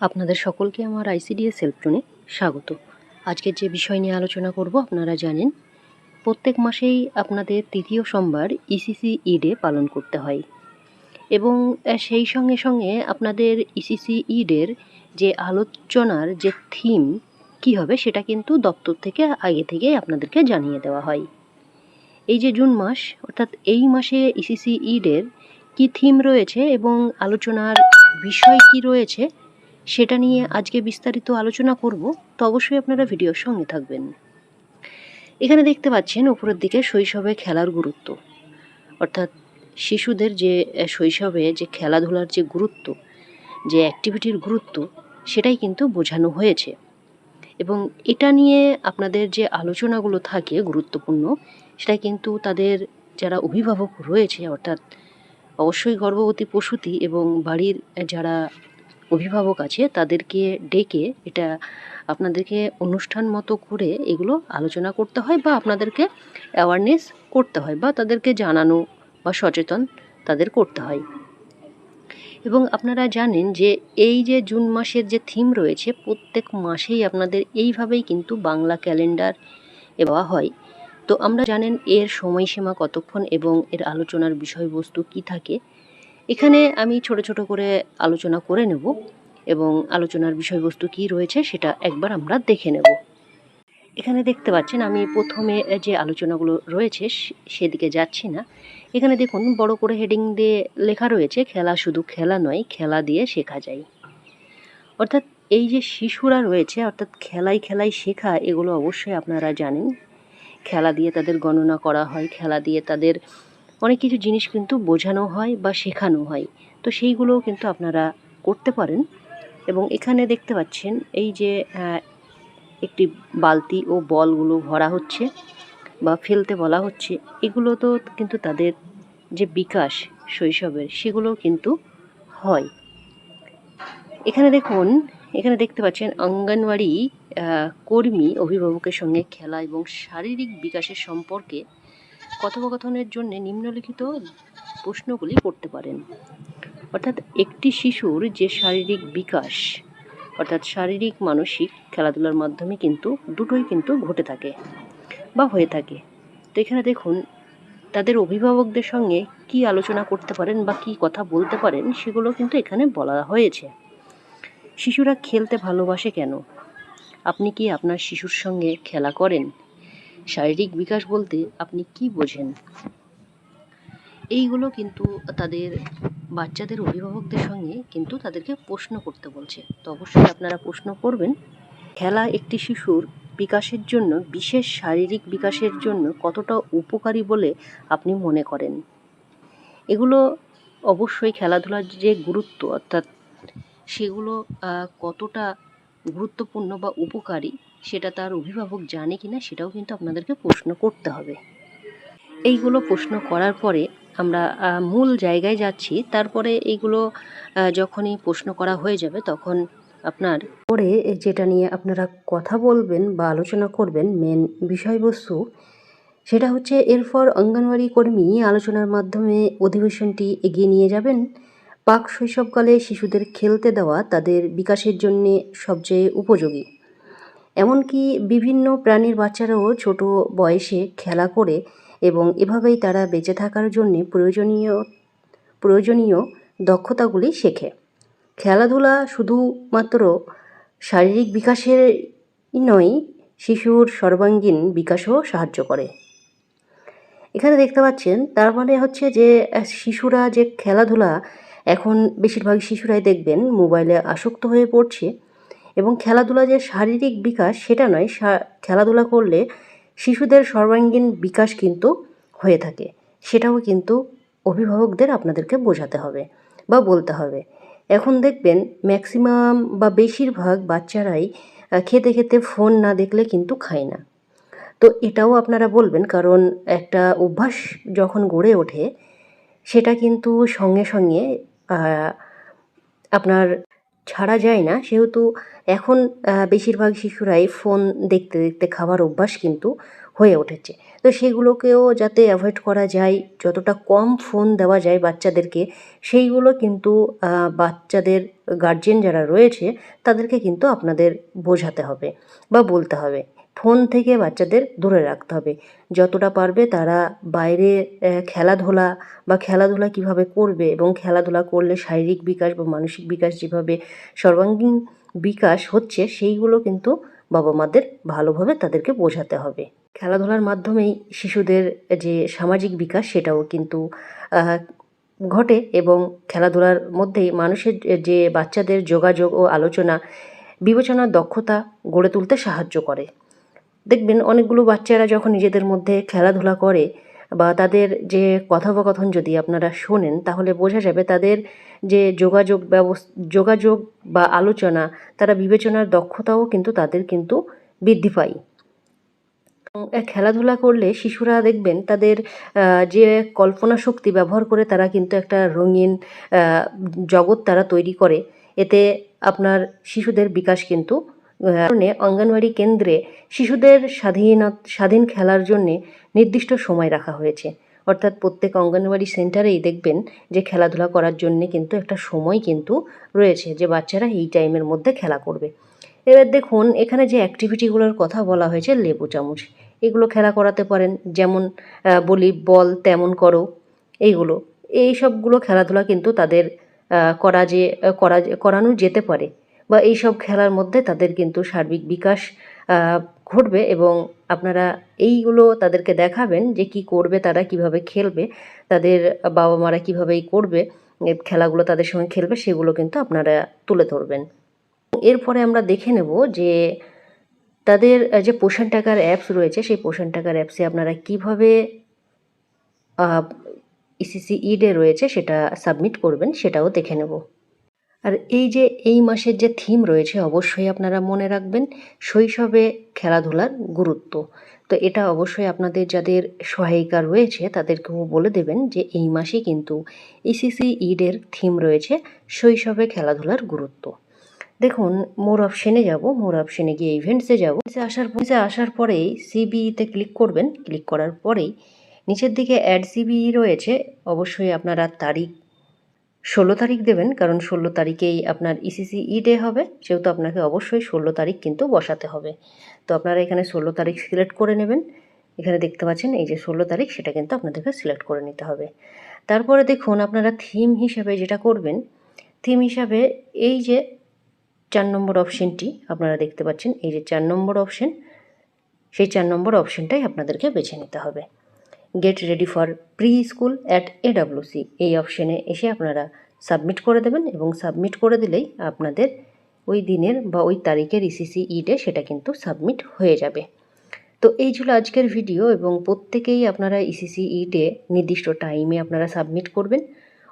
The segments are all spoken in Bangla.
আপনাদের সকলকে আমার আইসিডিএস সেলফোনে স্বাগত। আজকের যে বিষয় নিয়ে আলোচনা করব, আপনারা জানেন, প্রত্যেক মাসেই আপনাদের তৃতীয় সোমবার ইসিসি ই ডে পালন করতে হয়। এবং সেই সঙ্গে সঙ্গে আপনাদের ইসিসি ই ডের যে আলোচনার যে থিম কী হবে, সেটা কিন্তু দপ্তর থেকে আগে থেকেই আপনাদেরকে জানিয়ে দেওয়া হয়। এই যে জুন মাস, অর্থাৎ এই মাসে ইসিসি ইডের ডের কী থিম রয়েছে এবং আলোচনার বিষয় কি রয়েছে সেটা নিয়ে আজকে বিস্তারিত আলোচনা করব, তো অবশ্যই আপনারা ভিডিওর সঙ্গে থাকবেন। এখানে দেখতে পাচ্ছেন উপরের দিকে শৈশবে খেলার গুরুত্ব। অর্থাৎ শিশুদের যে শৈশবে যে খেলাধুলার যে গুরুত্ব, যে অ্যাক্টিভিটির গুরুত্ব, সেটাই কিন্তু বোঝানো হয়েছে। এবং এটা নিয়ে আপনাদের যে আলোচনাগুলো থাকে গুরুত্বপূর্ণ, সেটা কিন্তু তাদের যারা অভিভাবক রয়েছে, অর্থাৎ অবশ্যই গর্ভবতী প্রসূতি এবং বাড়ির যারা অভিভাবক আছে, তাদেরকে ডেকে এটা আপনাদেরকে অনুষ্ঠান মতো করে এগুলো আলোচনা করতে হয় বা আপনাদেরকে অ্যাওয়ারনেস করতে হয় বা তাদেরকে জানানো বা সচেতন তাদের করতে হয়। এবং আপনারা জানেন যে এই যে জুন মাসের যে থিম রয়েছে, প্রত্যেক মাসেই আপনাদের এইভাবেই কিন্তু বাংলা ক্যালেন্ডার দেওয়া হয়। তো আমরা জানেন এর সময়সীমা কতক্ষণ এবং এর আলোচনার বিষয়বস্তু কি থাকে এখানে আমি ছোট ছোট করে আলোচনা করে নেব এবং আলোচনার বিষয়বস্তু কি রয়েছে সেটা একবার আমরা দেখে নেব। এখানে দেখতে পাচ্ছেন আমি প্রথমে যে আলোচনাগুলো রয়েছে সেদিকে যাচ্ছি না। এখানে দেখুন বড় করে হেডিং দিয়ে লেখা রয়েছে, খেলা শুধু খেলা নয়, খেলা দিয়ে শেখা যায়। অর্থাৎ এই যে শিশুরা রয়েছে, অর্থাৎ খেলাই খেলাই শেখা, এগুলো অবশ্যই আপনারা জানেন। খেলা দিয়ে তাদের গণনা করা হয়, খেলা দিয়ে তাদের অনেক কিছু জিনিস কিন্তু বোঝানো হয় বা শেখানো হয়। তো সেইগুলোও কিন্তু আপনারা করতে পারেন। এবং এখানে দেখতে পাচ্ছেন এই যে একটি বালতি ও বলগুলো ভরা হচ্ছে বা ফেলতে বলা হচ্ছে। এগুলো তো কিন্তু তাদের যে বিকাশ শৈশবের সেগুলো কিন্তু হয়। এখানে দেখুন, এখানে দেখতে পাচ্ছেন অঙ্গনওয়াড়ি কর্মী অভিভাবকের সঙ্গে খেলা এবং শারীরিক বিকাশের সম্পর্কে কথোপকথনের জন্য নিম্নলিখিত প্রশ্নগুলি করতে পারেন। অর্থাৎ একটি শিশুর যে শারীরিক বিকাশ, অর্থাৎ শারীরিক মানসিক খেলাধুলার মাধ্যমে কিন্তু দুটোই কিন্তু ঘটে থাকে বা হয়ে থাকে। তো এখানে দেখুন, তাদের অভিভাবকদের সঙ্গে কি আলোচনা করতে পারেন বা কি কথা বলতে পারেন সেগুলো কিন্তু এখানে বলা হয়েছে। শিশুরা খেলতে ভালোবাসে কেন? আপনি কি আপনার শিশুর সঙ্গে খেলা করেন? শারীরিক বিকাশ বলতে আপনি কি বোঝেন? এইগুলো কিন্তু তাদের বাচ্চাদের অভিভাবকদের সঙ্গে কিন্তু তাদেরকে প্রশ্ন করতে বলছে। তো অবশ্যই আপনারা প্রশ্ন করবেন, খেলা একটি শিশুর বিকাশের জন্য, বিশেষ শারীরিক বিকাশের জন্য কতটা উপকারী বলে আপনি মনে করেন? এগুলো অবশ্যই খেলাধুলার যে গুরুত্ব, অর্থাৎ সেগুলো কতটা গুরুত্বপূর্ণ বা উপকারী সেটা তার অভিভাবক জানে কি না সেটাও কিন্তু আপনাদেরকে প্রশ্ন করতে হবে। এইগুলো প্রশ্ন করার পরে আমরা মূল জায়গায় যাচ্ছি। তারপরে এইগুলো যখনই প্রশ্ন করা হয়ে যাবে তখন আপনার পরে যেটা নিয়ে আপনারা কথা বলবেন বা আলোচনা করবেন মেন বিষয়বস্তু, সেটা হচ্ছে এরপর অঙ্গনওয়াড়ি কর্মী আলোচনার মাধ্যমে অধিবেশনটি এগিয়ে নিয়ে যাবেন। পাক শৈশবকালে শিশুদের খেলতে দেওয়া তাদের বিকাশের জন্যে সবচেয়ে উপযোগী। এমনকি বিভিন্ন প্রাণীর বাচ্চারাও ছোট বয়সে খেলা করে এবং এভাবেই তারা বেঁচে থাকার জন্য প্রয়োজনীয় প্রয়োজনীয় দক্ষতাগুলি শেখে। খেলাধুলা শুধুমাত্র শারীরিক বিকাশের নয়, শিশুর সর্বাঙ্গীন বিকাশও সাহায্য করে। এখানে দেখতে পাচ্ছেন, তার মানে হচ্ছে যে শিশুরা যে খেলাধুলা, এখন বেশিরভাগ শিশুরাই দেখবেন মোবাইলে আসক্ত হয়ে পড়ছে। এবং খেলাধুলা যে শারীরিক বিকাশ, সেটা নয় খেলাধুলা করলে শিশুদের সর্বাঙ্গীন বিকাশ কিন্তু হয়ে থাকে। সেটাও কিন্তু অভিভাবকদের আপনাদেরকে বোঝাতে হবে বা বলতে হবে। এখন দেখবেন ম্যাক্সিমাম বা বেশিরভাগ বাচ্চারাই খেতে খেতে ফোন না দেখলে কিন্তু খায় না। তো এটাও আপনারা বলবেন, কারণ একটা অভ্যাস যখন গড়ে ওঠে, সেটা কিন্তু সঙ্গে সঙ্গে আপনার ছাড়া যায় না। সেহেতু এখন বেশিরভাগ শিশুরাই ফোন দেখতে দেখতে খাবার অভ্যাস কিন্তু হয়ে উঠেছে। তো সেগুলোকেও যাতে অ্যাভয়েড করা যায়, যতটা কম ফোন দেওয়া যায় বাচ্চাদেরকে, সেইগুলো কিন্তু বাচ্চাদের গার্জেন যারা রয়েছে, তাদেরকে কিন্তু আপনাদের বোঝাতে হবে বা বলতে হবে। ফোন থেকে বাচ্চাদের দূরে রাখতে হবে। যতটা পারবে তারা বাইরে খেলাধুলা বা খেলাধুলা কীভাবে করবে এবং খেলাধুলা করলে শারীরিক বিকাশ বা মানসিক বিকাশ যেভাবে সর্বাঙ্গীন বিকাশ হচ্ছে সেইগুলো কিন্তু বাবা মাদের ভালোভাবে তাদেরকে বোঝাতে হবে। খেলাধুলার মাধ্যমেই শিশুদের যে সামাজিক বিকাশ সেটাও কিন্তু ঘটে এবং খেলাধুলার মধ্যেই মানুষের যে বাচ্চাদের যোগাযোগ ও আলোচনা, বিবেচনার দক্ষতা গড়ে তুলতে সাহায্য করে। দেখবেন অনেকগুলো বাচ্চারা যখন নিজেদের মধ্যে খেলাধুলা করে বা তাদের যে কথোপকথন যদি আপনারা শোনেন, তাহলে বোঝা যাবে তাদের যে যোগাযোগ ব্যবস্থা যোগাযোগ বা আলোচনা, তারা বিবেচনার দক্ষতাও কিন্তু তাদের কিন্তু বৃদ্ধি পায়। খেলাধুলা করলে শিশুরা দেখবেন তাদের যে কল্পনা শক্তি ব্যবহার করে তারা কিন্তু একটা রঙিন জগৎ তারা তৈরি করে। এতে আপনার শিশুদের বিকাশ কিন্তু কারণে অঙ্গনওয়াড়ি কেন্দ্রে শিশুদের স্বাধীন স্বাধীন খেলার জন্যে নির্দিষ্ট সময় রাখা হয়েছে। অর্থাৎ প্রত্যেক অঙ্গনওয়াড়ি সেন্টারেই দেখবেন যে খেলাধুলা করার জন্যে কিন্তু একটা সময় কিন্তু রয়েছে যে বাচ্চারা এই টাইমের মধ্যে খেলা করবে। এবার দেখুন, এখানে যে অ্যাক্টিভিটিগুলোর কথা বলা হয়েছে, লেবু চামচ, এগুলো খেলা করাতে পারেন। যেমন বলি, বল তেমন করো, এইগুলো। এই সবগুলো খেলাধুলা কিন্তু তাদের করা যে, করা, করানো যেতে পারে। বা এই সব খেলার মধ্যে তাদের কিন্তু সার্বিক বিকাশ ঘটবে এবং আপনারা এইগুলো তাদেরকে দেখাবেন যে কি করবে, তারা কীভাবে খেলবে, তাদের বাবা মারা কীভাবে এই করবে খেলাগুলো তাদের সঙ্গে খেলবে সেগুলো কিন্তু আপনারা তুলে ধরবেন। এরপরে আমরা দেখে নেব যে তাদের যে পোষণ টাকার অ্যাপস রয়েছে, সেই পোষণ টাকার অ্যাপসে আপনারা কীভাবে ইসিসি ইডে রয়েছে সেটা সাবমিট করবেন সেটাও দেখে নেব। আর এই যে এই মাসের যে থিম রয়েছে, অবশ্যই আপনারা মনে রাখবেন, শৈশবে খেলাধুলার গুরুত্ব। তো এটা অবশ্যই আপনাদের যাদের সহায়িকা রয়েছে, তাদেরকেও বলে দেবেন যে এই মাসে কিন্তু ইসিসি ইডের থিম রয়েছে, শৈশবে খেলাধুলার গুরুত্ব। দেখুন মোর অপশনে যাব মোর অপশনে গিয়ে ইভেন্টসে যাব। আসার পরে আসার পরেই সিবিইতে ক্লিক করবেন। ক্লিক করার পরেই নিচের দিকে অ্যাড সিবিই রয়েছে, অবশ্যই আপনারা তারিখ ষোলো তারিখ দেবেন, কারণ ষোলো তারিখেই আপনার ইসিসি ই ডে হবে। সেহেতু আপনাকে অবশ্যই ষোলো তারিখ কিন্তু বসাতে হবে। তো আপনারা এখানে ষোলো তারিখ সিলেক্ট করে নেবেন। এখানে দেখতে পাচ্ছেন, এই যে ষোলো তারিখ, সেটা কিন্তু আপনাদেরকে সিলেক্ট করে নিতে হবে। তারপরে দেখুন, আপনারা থিম হিসাবে যেটা করবেন থিম হিসাবে এই যে চার নম্বর অপশনটি আপনারা দেখতে পাচ্ছেন, এই যে চার নম্বর অপশন সেই চার নম্বর অপশনটাই আপনাদেরকে বেছে নিতে হবে। Get ready for pre school at AWC এই অপশানে এসে আপনারা সাবমিট করে দেবেন এবং সাবমিট করে দিলেই আপনাদের ওই দিনের বা ওই তারিখের ইসিসি ইডে সেটা কিন্তু সাবমিট হয়ে যাবে। তো এই ছিল আজকের ভিডিও এবং প্রত্যেকেই আপনারা ইসিসি ইডে নির্দিষ্ট টাইমে আপনারা সাবমিট করবেন।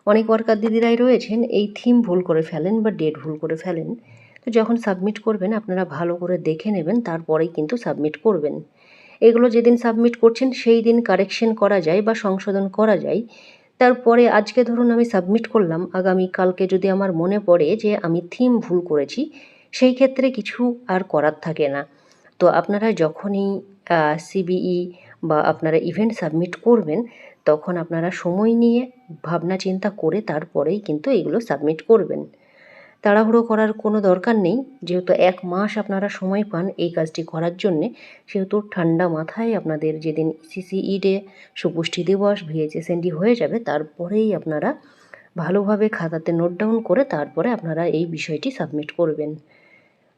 অনেক ওয়ার্কার দিদিরাই রয়েছেন, এই থিম ভুল করে ফেলেন বা ডেট ভুল করে ফেলেন। তো যখন সাবমিট করবেন, আপনারা ভালো করে দেখে নেবেন, তারপরেই কিন্তু সাবমিট করবেন। এগুলো যেদিন সাবমিট করছেন, সেই দিন কারেকশন করা যায় বা সংশোধন করা যায়। তারপরে আজকে ধরুন আমি সাবমিট করলাম, আগামী কালকে যদি আমার মনে পড়ে যে আমি থিম ভুল করেছি, সেই ক্ষেত্রে কিছু আর করার থাকে না। তো আপনারা যখনই সিবিই বা আপনারা ইভেন্ট সাবমিট করবেন, তখন আপনারা সময় নিয়ে ভাবনা চিন্তা করে তারপরেই কিন্তু এগুলো সাবমিট করবেন। তাড়াহুড়ো করার কোনো দরকার নেই। যেহেতু এক মাস আপনারা সময় পান এই কাজটি করার জন্যে, সেহেতু ঠান্ডা মাথায় আপনাদের যেদিন সিসিই ডে সুপুষ্টি দিবস ভিএইচএসএনডি হয়ে যাবে, তারপরেই আপনারা ভালোভাবে খাতাতে নোট ডাউন করে তারপরে আপনারা এই বিষয়টি সাবমিট করবেন।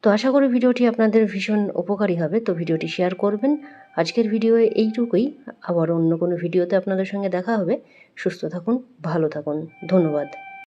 তো আশা করি ভিডিওটি আপনাদের ভীষণ উপকারী হবে, তো ভিডিওটি শেয়ার করবেন। আজকের ভিডিও এইটুকুই। আবার অন্য কোনো ভিডিওতে আপনাদের সঙ্গে দেখা হবে। সুস্থ থাকুন, ভালো থাকুন। ধন্যবাদ।